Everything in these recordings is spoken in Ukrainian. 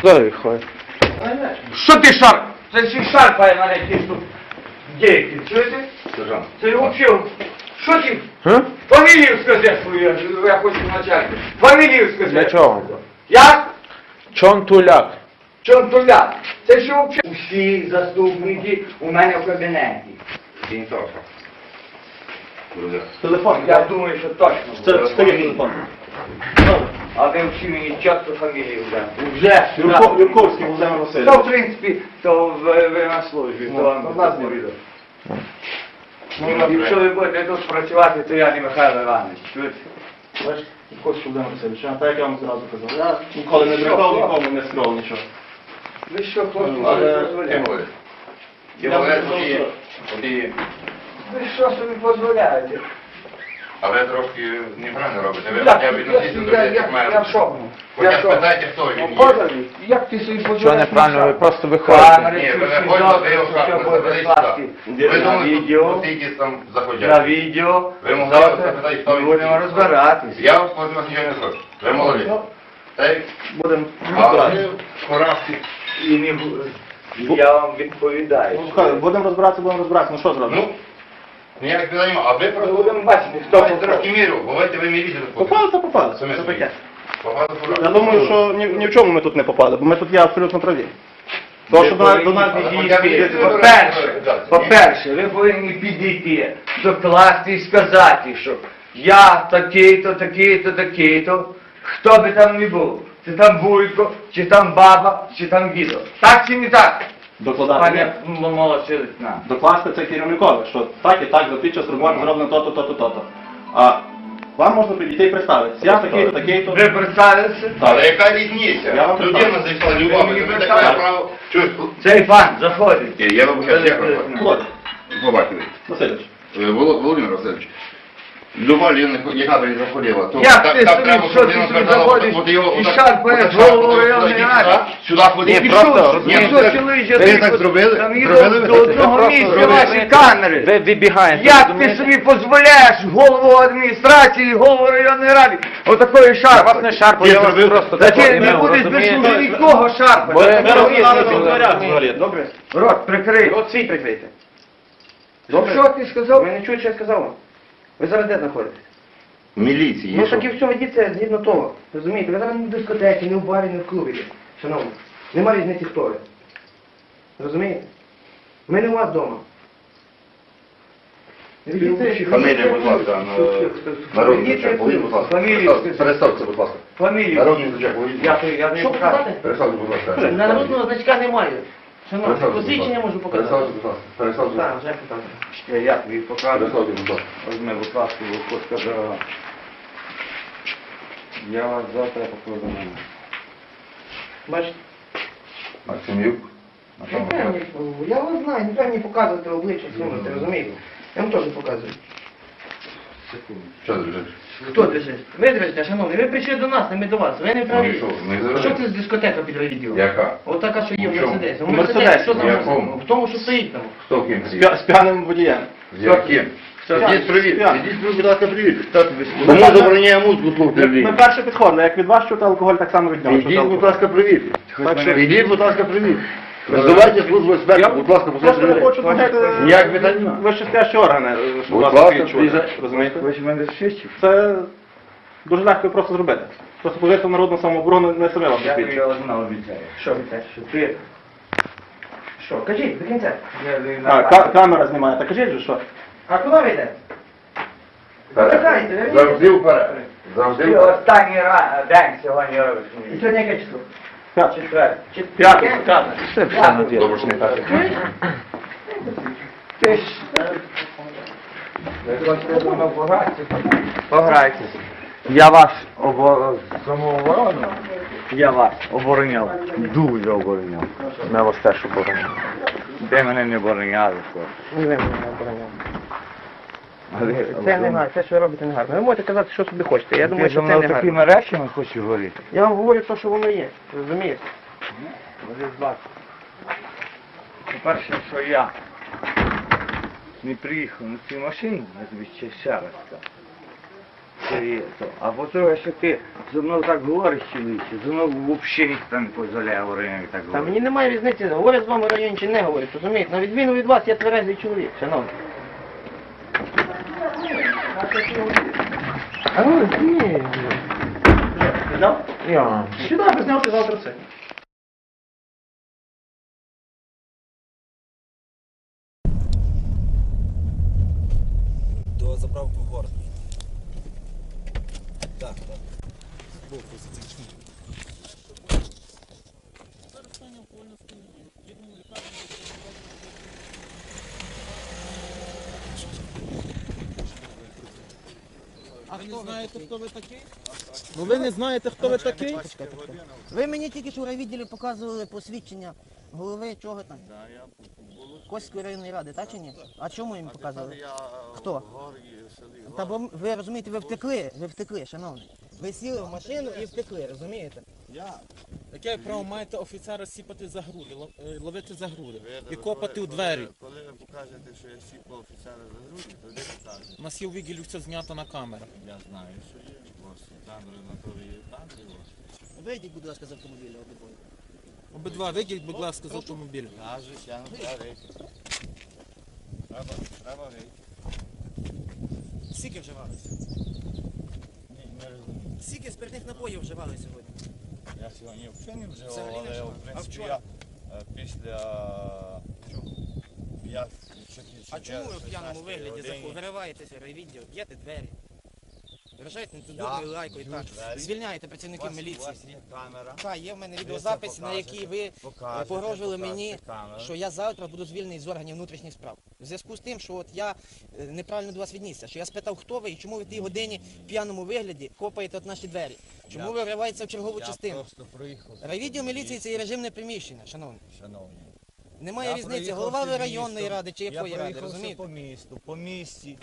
Куди виходить? Що ти шар? Це всі шарпає мене якісь тут дійки, чуєте? Сержант. Це взагалі, що ти? Га? Фамілію скажи свою, я хочу начальник. Фамілію скажи. Для чого? Як? Чонтуляк. Чонтуля. Це що взагалі? Усі заступники у мене в кабінеті. Він теж. Телефон. Я думаю, що точно. Це старий телефон. А ви всі мені чітко фамілію вже. Вже. Юрко- Юрковський Володимир То, Васильович. в принципі, то ви, ви на службі, то вам Ну, нас не. Ну, якщо ви будете тут працювати, то я не Михайло Іванович. Чуєте? Бачиш, Юрковський Володимир Васильович. А так як я вам зразу казав. Я ніколи не брехав, нікому не скрив нічого. Ви що, хлопці, Але- дозволяєте? Я вам що- тоді- Ви що собі дозволяєте? А ви трошки неправильно робите. Ви Я, хоча б я, відносіться до я, людей, я, як має я бути. Хоча Я б в хто він Ну, є. Як ти собі? Що неправильно, ви просто виходите. Ні, ви включіть виходите, ви його що шапку буде сюди. Ви На думаєте, тільки там на заходять. відео, Ви могли запитати, хто він будемо розбиратись. Я вас проти нічого не зроблю. Ви молоді. Так, Будемо а розбиратися. поразки. І не бу- я вам відповідаю. Ну, Будемо розбиратися, будемо розбиратися. Ну що зробимо? Ну, ніяк не займав. А ви Ми просто будемо бачити, хто Давайте попав. трошки міру. Бувайте ви міріться. Попали, то попали. Це собі. таке. Попали Я думаю, що ні, ні в чому ми тут не попали, бо ми тут є абсолютно праві. То, що до нас, до нас є- По-перше, по-перше, ви повинні підійти до класти і сказати, що я такий-то, такий-то, такий-то, хто би там не був. Чи там Буйко, чи там баба, чи там дідо. Так чи не так? Докладати. Лейтенант. Докласти це керівникове, що так і так за під час роботи зроблено то-то, то-то, то-то. А вам можна підійти і представитися. Я такий-то, такий-то. Ви представилися? Але яка різниця? Я вам Людина зайшла Ви любами, ви таке представте. право. Чуєш? Цей пан заходить. Я вам кажу, як. Володя Побачили. Васильович. Е, Володимир Васильович, Люба б не заходила, то Як так, ти так собі, треба, що щоб ти людина собі звертала, заходиш от його і отак- шарпаєш отак голову районної сюди, ради? Сюди ходить. Ні, просто, Ні, що чоловіче, ви ти так зробили? Там Зробили їдуть ви до одного місця зробили. ваші камери. Ви вибігаєте. Як ти розумієте? собі дозволяєш голову адміністрації, голову районної ради отакої шарпати? Вас не шарпаю, я вас просто Та ти не будеш без розумієте? служби нікого Бо шарпати. ми добре? Рот прикрий. От свій прикрийте. Що ти сказав? Ви не чуєте, що я сказав вам? Ви зараз де знаходитесь? Міліції. Ну так і все, ведіться згідно того. Розумієте, ви зараз не в дискотеці, не в барі, не в клубі. Шановні, нема різниці хто ви. Розумієте? Ми не у вас вдома. Фамілія, будь ласка, народний Ідіть, дочек, будь ласка. Фамілію Переставте, будь ласка. Фамілію. Народний дочек, будь Я, я не Що показати? Переставте, будь ласка. Народного значка немає. Шановні, посвідчення можу показати. Переставте, будь ласка. Переставте. Так, вже показую. Я, я тобі покажу. Переставте, будь ласка. Возьми, будь ласка, дорога. Я вас завтра покладу на мене. Бачите? Максимюк. Не кажете? мені- Я вас знаю, не треба мені показувати обличчя, знімати, розумієте? Я вам теж показую. Що ти? Хто дрижить? Ви дрижите, шановні, ви прийшли до нас, не ми до вас. Ви не праві. що? Ну. Що це з дискотека під радіо? Яка? Отака, що є в В? Мерседесі. В Мерседесі. що там? В тому, що стоїть там. Хто ким? З З п'яним водієм. З яким? Ідіть привіт. Ідіть, будь ласка, привіт. Ми Кому забороняє музику слухати? Ми, ми перше підходили, як від вас чути алкоголь, так само від нього. Ідіть, будь ласка, привіт. Ідіть, будь ласка, привіт. Роздавайте службу безпеки, будь ласка, Просто не послухайте. хочу знаєте, Ніяк питань нема. вищестоящі органи, щоб Будь вас ласка, приїжджайте. розумієте? Ви ж мене шищив? Це дуже легко просто зробити. Просто позицію народну самооборону не самі вам Я тобі посвідчує. обіцяю. Що ви? Що ти... Що? Кажіть, до кінця. Я не А, ка- камера знімає, так кажіть же що? А куди ви йдете? Чекайте, верніться. Завжди вперед. Завжди Ти вперед. останній ра- день сьогодні робиш І мені. сьогодні яке число? Не? Пограйтесь. Я вас обо... самооборону, я вас обороняв, дуже обороняв. Ми вас теж обороняли. Де мене не обороняли, хлопці? Ви мене обороняли. Це не гарно, це що ви робите не гарно. Ви можете казати, що собі хочете. Я думаю, що це не гарно. такими речами хочеш говорити? Я вам говорю те, що воно є. Розумієте? Вони з вас. По-перше, що я не приїхав на цій машині, я тобі ще ще раз скажу. Це є то. А по-друге, що ти зі мною так говориш чоловіче, зі мною взагалі ніхто не дозволяє говорити так Та говорити. мені немає різниці, говорять з вами в районі чи не говорять, розумієте? На відміну від вас, я тверезий чоловік, шановний. А ну, ні. Я. Сюди зняв, завтра це. До заправки в город. Так, так. Збоку зацікшли. А ви не знаєте, хто ви такий? Ну ви не знаєте, хто ви такий? Ви мені тільки що райвідділі показували посвідчення голови чого там? Коської районної ради, так чи ні? А чому їм показували? Хто? Та бо ви розумієте, ви втекли, ви втекли, шановний. Ви сіли в машину і втекли, розумієте? Яке ви право маєте офіцера сіпати за груди, лов- е, ловити за груди і копати у двері? Коли ви покажете, що я сіпав офіцера за груди, то де покажете? У нас є у відділі все знято на камеру. Я знаю, що є. Ось камери на то є камери. ось. Вийдіть, будь ласка, з автомобіля обидвоє. Обидва вийдіть, будь ласка, з автомобіля. Кажуть, я не треба рейки. Треба, треба рейки. Скільки вживалися? Ні, не розумію. Скільки спиртних напоїв вживали сьогодні? Я сьогодні взагалі не вживав, але в принципі я е, після я А чому ви в п'яному вигляді заходите? Вириваєтеся в райвідділ, б'єте двері? Виражаєте нецензурною лайкою, так. Звільняєте працівників міліції. камера. Так, є в мене відеозапис, на якій ви Покажете, е, погрожували покажете мені, камеру. що я завтра буду звільнений з органів внутрішніх справ. В зв'язку з тим, що от я е, неправильно до вас віднісся, що я спитав, хто ви і чому ви в тій годині в п'яному вигляді копаєте от наші двері. Чому Я- ви вриваєтеся в чергову Я частину? просто. Райвідділ міліції це є режимне приміщення, шановні. Шановні. Немає Я різниці, проїхався голова ви містом. районної ради чи Я якої ради, проїхався розумієте? по місту, по місті.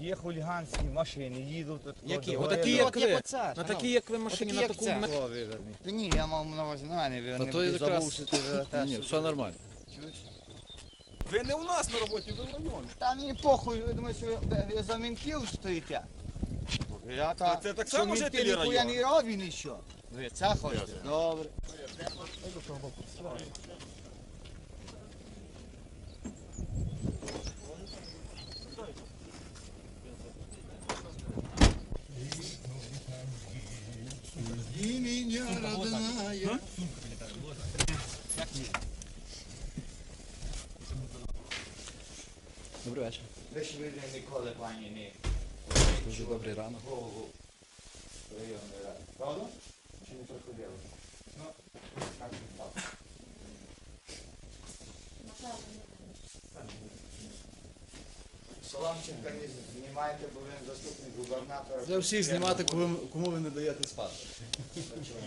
Є хуліганські машини, їдуть тут. Які? Отакі, як ви. На такій, як ви машині, на таку ме- О, виверни. Та ні, я мав на увазі на Та не то якраз- забувшите за те, Ні, що- все нормально. Чуєш? Ви не у нас на роботі, ви в районі. Та мені похуй, ви думаєте, що ви- ви за мінків стоїте? Я та, це так само жителі ніхуя району? не роблять нічого. Ви це хочете? Добре. Добрий вечір. Ви ж ви ніколи пані не Дуже добрий ранок. голову районної ради. Правда? Чи не приходили? Ну, так і так. Соломченка не знімайте, бо він заступник губернатора. Для всіх знімати, кому, кому ви не даєте спати. Чому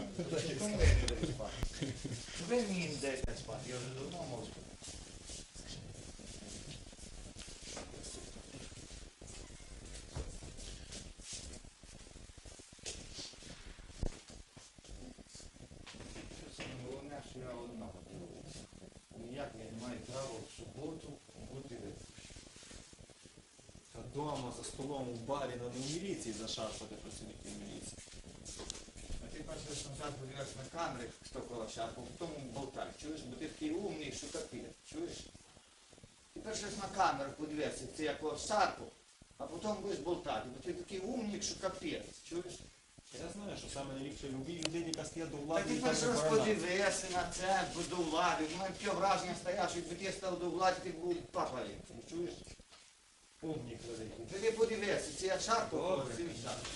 ви не даєте спати? Ви мені не даєте спати, я вже давно можу. Саме Головне, що я одного. Ніяк я не маю права в суботу бути випущеним. Та вдома, за столом, у барі, на міліції зашарпати працівників міліції. А ти перше спочатку подивився на камери, хто коло шарпу, потім болтай. Чуєш, бо ти такий умний, що капець, чуєш? Ти перше на камерах подивився, це як коло шарпу, а потім будеш болтати, бо ти такий умник, що капець, чуєш? Я знаю, що саме найліпше любій людині, яка стає до Та влади, ти і так перше раз вибирає. подивився на це, бо до влади. У мене таке враження стояло, що якби ти став до влади, ти був папа, чуєш? Умник великий. Ти подивися, це я шарпу, це не шарпу.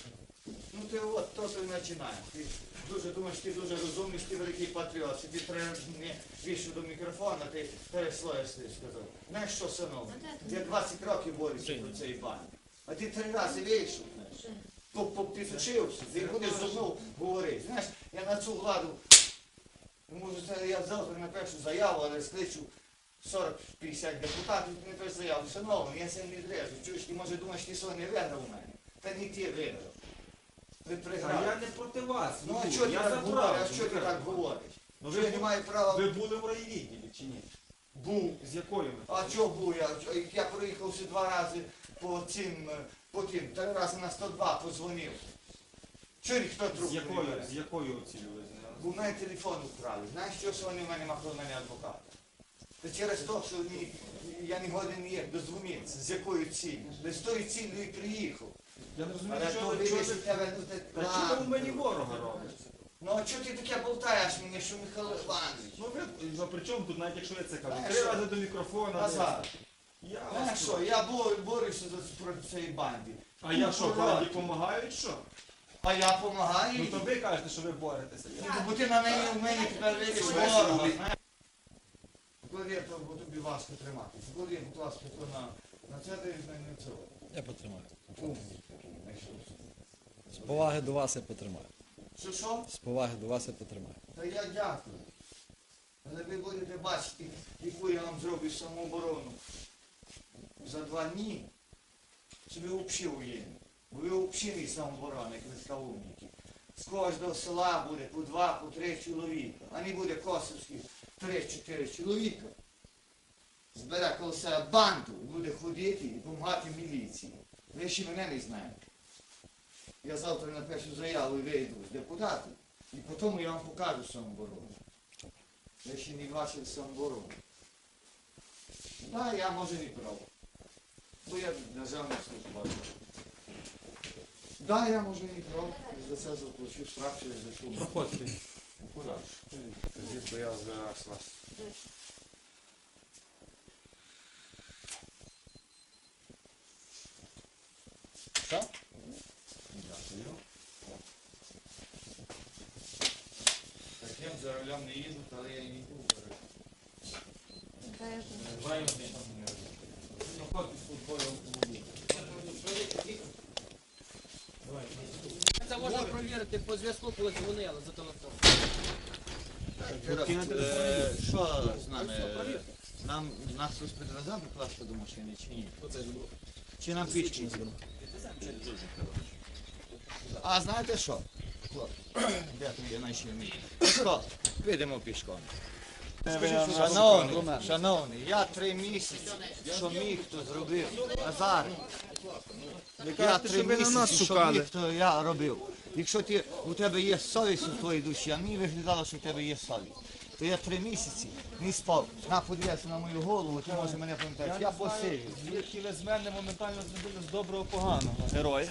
Ну ти от то ти починаєш. Ти дуже думаєш, ти дуже розумний, ти великий патріот, ти треба не вийшов до мікрофона, ти переслоєш ти сказав. Знаєш що, синок? Я 20 років борюся про цей банк. А ти три рази вийшов, знаєш. Підучився, ти будеш зо мною говорити. Знаєш, я на цю владу, може це я завтра напишу заяву, але скличу 40-50 депутатів не той заяву, шановний, я це не відрежу. Чуєш, ти може думаєш, ти сьогодні не виграв у мене. Та не ти виграв. Ви А я не проти вас. Ну а Юрій, чого ти так говориш? А що ти так говориш? Ну, Що ви не маю права Ви були в райвідділі чи ні? був. З якою метою? А чого був я? Я проїхав ще два рази по цим, е, по тим, три рази на 102 позвонив. Чого ніхто З трубку не якою, бере? з якою цілею ви? Бо в мене телефон украли. Знаєш, що сьогодні в мене махали мене адвоката? Через те, що ні, я не годен ніяк дозвонитися, з якою ціллю. Де з тою ціллю і приїхав. Я не розумію, Але що то ви чого ви- в тебе, ну, те- чого ви мені ворога робите? Ну а чого ти таке болтаєш мені, що Михайло Іванович? Ну ви, ну при чому тут, навіть якщо я це кажу, три що? рази до мікрофона. Назар, Я вас що, я бо- борюся за- проти цієї банди. А я що, банді допомагають, що? А я допомагаю. Ну то ви кажете, що ви боретеся. Ну, Бо ти на мене, в мене тепер видиш ворога, знаєш. То бо тобі важко тримати. Клади, будь ласка, то на, на це ти на цього. Я потримаю. Ум. З поваги до вас я потримаю. Що що? З поваги до вас я потримаю. Та я дякую. Але ви будете бачити, яку я вам зроблю самооборону за два дні. Що ви взагалі уємні. Бо ви взагалі не самооборона, як лискавумники. З кожного села буде по два, по три чоловіка. А не буде косовських три-чотири чоловіка. Збере коло себе банду, буде ходити і допомагати міліції. Ви ще мене не знаєте. Я завтра напишу заяву і вийду з депутатів. І потім я вам покажу самооборону. Я ще не бачив самооборону. Так, я може не прав. Бо я державний служба. Так, я може. І За це заплачу штраф через закон. Проходьте. Таким за рулем не їздить, але я і не був. Проходьте з футболом. Це можна перевірити по зв'язку, коли дзвонили за телефон. Е, Що з нами? Нам нас хтось підвезе покласти до машини чи ні? Чи нам пічки? А знаєте що? Хлопці, Де тут є наші мій? Що? Підемо пішком. Шановний, шановний, я три місяці, що міг, то зробив. А зараз. Я три місяці, що міг, то я робив. Якщо ти, у тебе є совість у твоїй душі, а мені виглядало, що у тебе є совість, то я три місяці не спав. На подивися на мою голову, ти може мене пам'ятаєш. Я посивів. Звідки ви з мене моментально зробили з доброго поганого героя.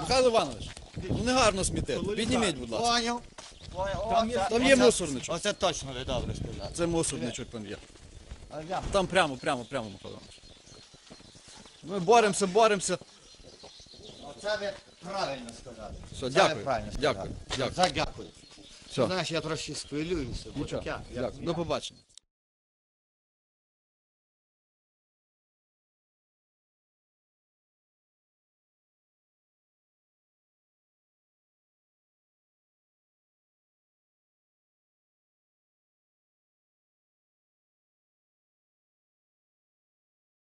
Михайло Іванович, ну не гарно смітити. Підніміть, будь ласка. Там є- Там є мусорничок. Оце точно ви добре сказали. Це мусорничок там є. Там прямо, прямо, прямо, Михайло Іванович. Ми боремося, боремося. Оце ви правильно сказали. Все, Це ви дякую. правильно Дякую. сказали. Дякую. Дякую. Все. Знаєш, я трошки схвилююся. бо Нічого. таке, як Дякую. До побачення.